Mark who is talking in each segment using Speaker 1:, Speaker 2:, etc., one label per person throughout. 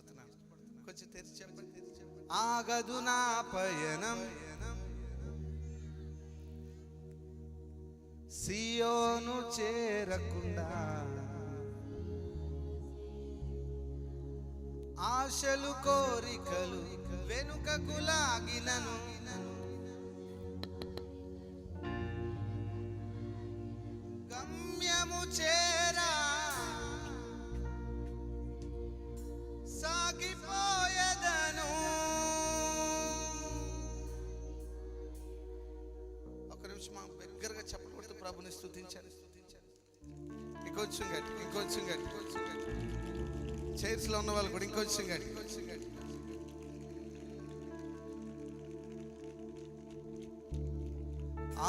Speaker 1: ఇష్టపడుతున్నాను కొంచెం తెరిచి చెప్పండి. ఆగదు నా పయనం. సియోను చేరకుండా. ఆశలు కోరికలు వెనుక లాగినను. గమ్యము చే గురించి మనం దగ్గరగా చెప్పలు ప్రభుని స్థుతించాను ఇంకొంచెం గట్టి ఇంకొంచెం గట్టి చైర్స్లో ఉన్న వాళ్ళు కూడా ఇంకొంచెం గట్టి ఇంకొంచెం గట్టి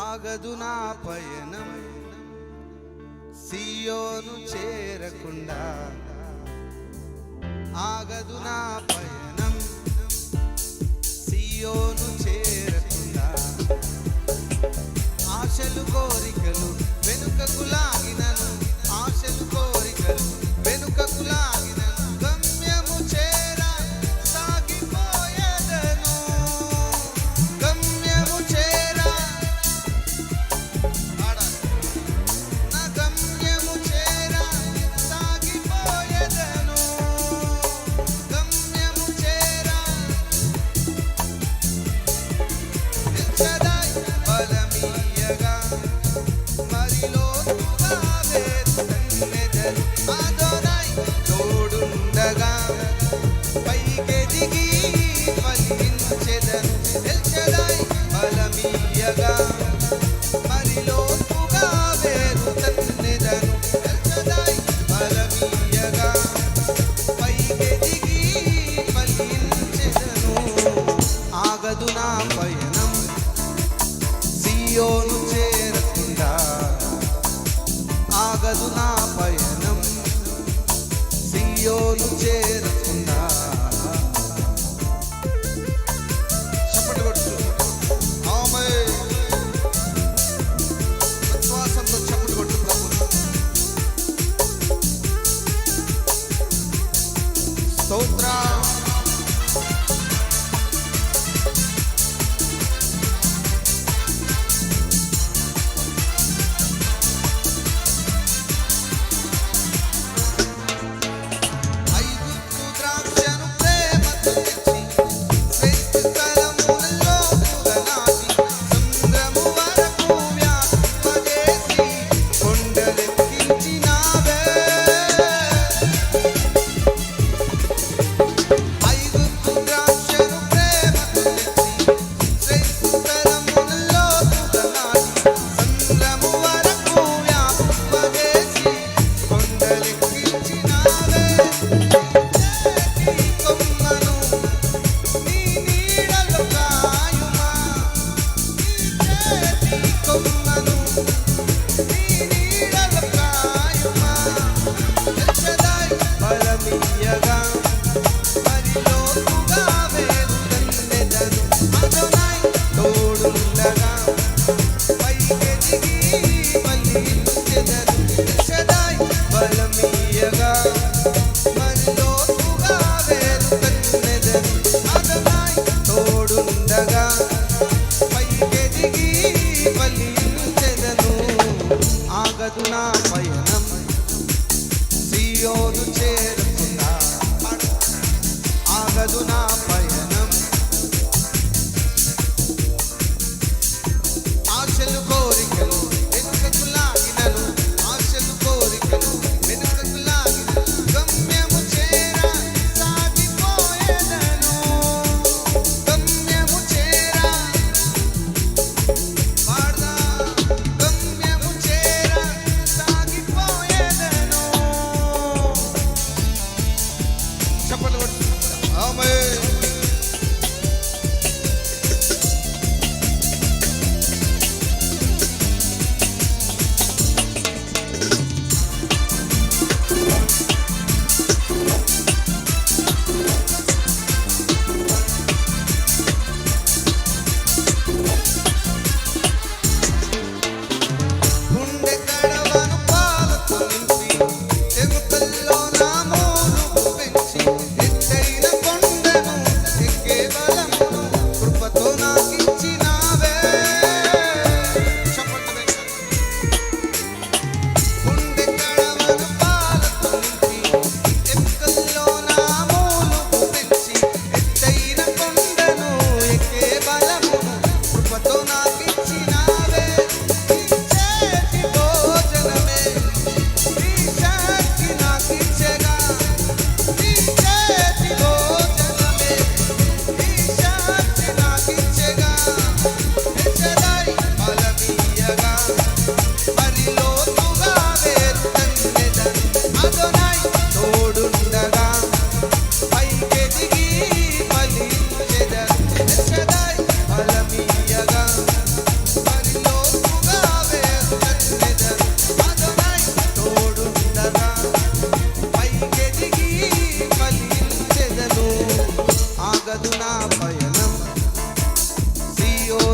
Speaker 1: ఆగదు నా పయనం సియోను చేరకుండా. ఆగదు నా పయనం సియోను ఆశలు కోరికలు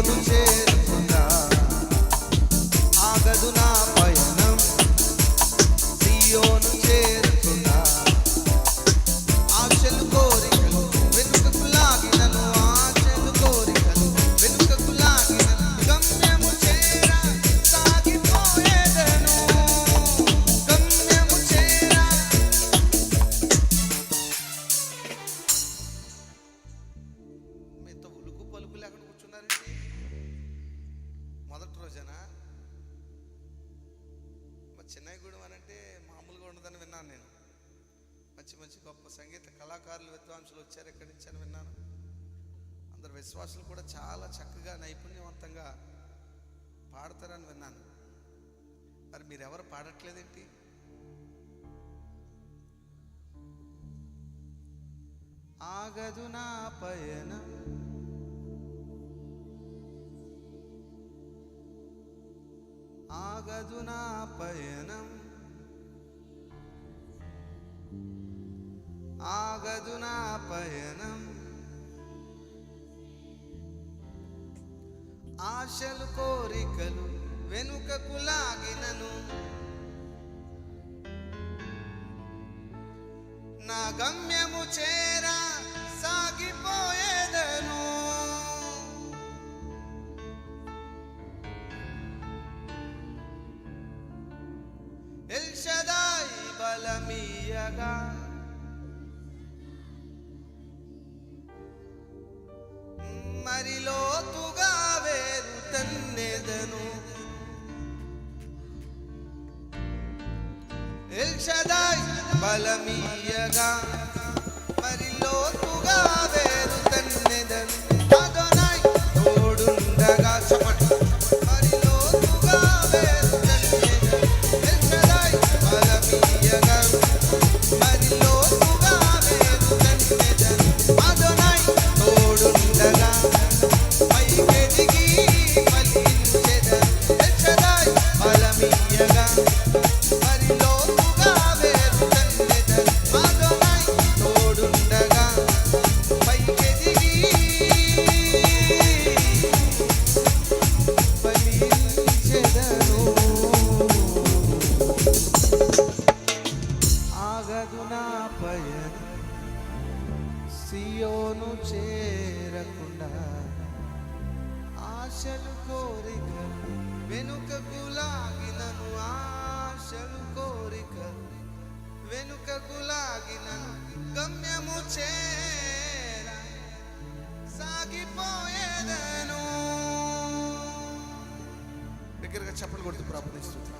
Speaker 1: 두 చెన్నైగూడెం అని అంటే మామూలుగా ఉండదని విన్నాను నేను. మంచి మంచి గొప్ప సంగీత కళాకారులు విద్వాంసులు వచ్చారు ఎక్కడి నుంచి అని విన్నాను. అందరు విశ్వాసులు కూడా చాలా చక్కగా నైపుణ్యవంతంగా పాడతారని విన్నాను. మరి మీరెవరు పాడట్లేదేంటి? ఆగదు నా పయనం. సాగదు నా పయనం. ఆగదు నా పయనం. ఆశలు కోరికలు వెనుకకు లాగినను. బలమీయగా మరి లోతుగా వేరు తన్నెదను ఎల్షదాయ్ బలమీయగా సియోను చేరకుండా ఆశలు కోరికలు వెనుకకు లాగినను ఆశలు కోరిక వెనుకకు లాగినను గమ్యము చేర సాగిపోయేదను. దగ్గరగా చెప్పలు కొడుతూ ప్రార్థిస్తుంది